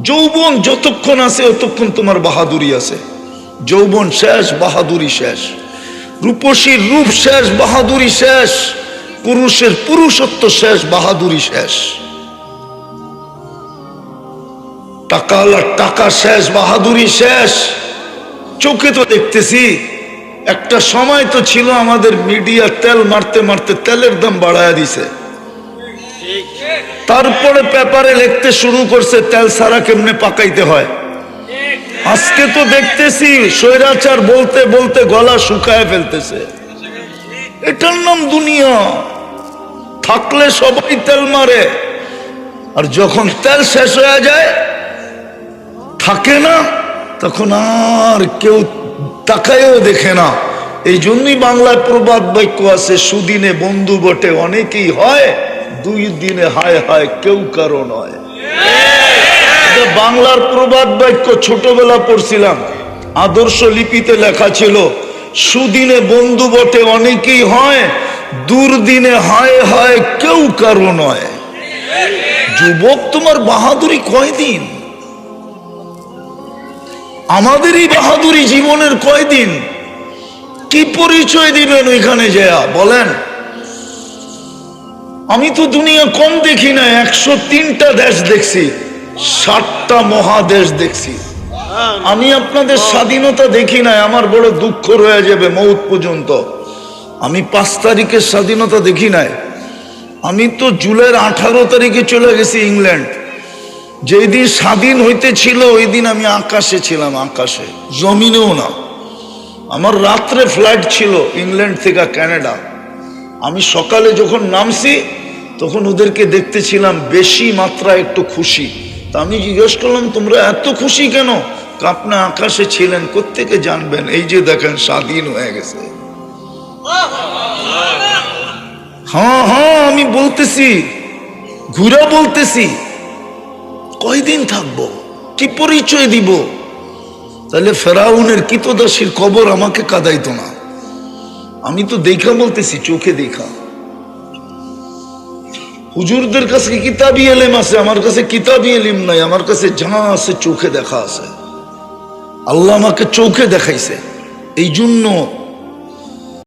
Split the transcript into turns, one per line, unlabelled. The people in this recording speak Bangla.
যৌবন যতক্ষণ আছে ততক্ষণ তোমার বাহাদুরি আছে। যৌবন শেষ, বাহাদুরি শেষ। রূপসীর রূপ শেষ, বাহাদুরি শেষ। পুরুষের পুরুষত্ব শেষ, বাহাদুরি শেষ। টাকাওয়ালার টাকা শেষ, বাহাদুরি শেষ। চোখে তো দেখতেছি, একটা সময় তো ছিল আমাদের মিডিয়া তেল মারতে মারতে তেলের দাম বাড়ায় দিছে। তারপরে পেপারে লিখতে শুরু করছে, তেল সারা কেমনে পাকাইতে হয়? আজকে তো দেখতেছি স্বৈরাচার বলতে বলতে গলা শুকায় ফেলতেছে। এটার নাম দুনিয়া। থাকলে সবাই তেল মারে। আর যখন তেল শেষ হয়ে যায়, থাকে না, তখন আর কেউ তাকায়ও দেখে না। এই জন্যই বাংলায় প্রবাদ বাক্য আছে, সুদিনে বন্ধু বটে, অনেকেই হয় দুই দিনে হায় হায় কেউ কারও নয়। বাংলার প্রবাদ বাক্য ছোটবেলা পড়ছিলাম। আদর্শ লিপিতে লেখা ছিল, সুদিনে বন্ধু বটে অনেকেই হয়, দুর্দিনে হায় হায় কেউ কারও নয়। যুবক, তোমার বাহাদুরি কয়দিন? আমাদেরই বাহাদুরি জীবনের কয়দিন? কি পরিচয় দিবেন ওইখানে যেয়া? বলেন। আমি তো দুনিয়া কম দেখি না, একশো তিনটা দেশ দেখছি ষাটটা মহাদেশ দেখছি। আমি আপনাদের স্বাধীনতা দেখি নাই, আমার বড় দুঃখ রয়ে যাবে মৌত পর্যন্ত। আমি পাঁচ তারিখের স্বাধীনতা দেখি নাই। আমি তো জুলাইয়ের আঠারো তারিখে চলে গেছি ইংল্যান্ড। যেই দিন স্বাধীন হইতে ছিল ওই দিন আমি আকাশে ছিলাম, আকাশে, জমিনেও না। আমার রাত্রে ফ্লাইট ছিল ইংল্যান্ড থেকে কানাডা। আমি সকালে যখন নামছি তখন ওদেরকে দেখতেছিলাম বেশি মাত্রা একটু খুশি। তা আমি জিজ্ঞেস করলাম, তোমরা এত খুশি কেন? আপনি আকাশে ছিলেন, কোত্থেকে জানবেন? এই যে দেখেন, স্বাধীন হয়ে গেছে। হ্যাঁ হ্যাঁ আমি বলতেছি, ঘুরে বলতেছি। কয়দিন থাকব? কি পরিচয় দিব? তাহলে ফেরাউনের কিতদাসীর খবর আমাকে কাদাইতো না। আমি তো দেখা বলতেছি, চোখে দেখা। হুজুরদের কাছে কিতাবি এলেম আছে, আমার কাছে কিতাবি এলিম নাই, আমার কাছে যা আছে চোখে দেখা আছে। আল্লাহ আমাকে চোখে দেখাইছে। এই জন্য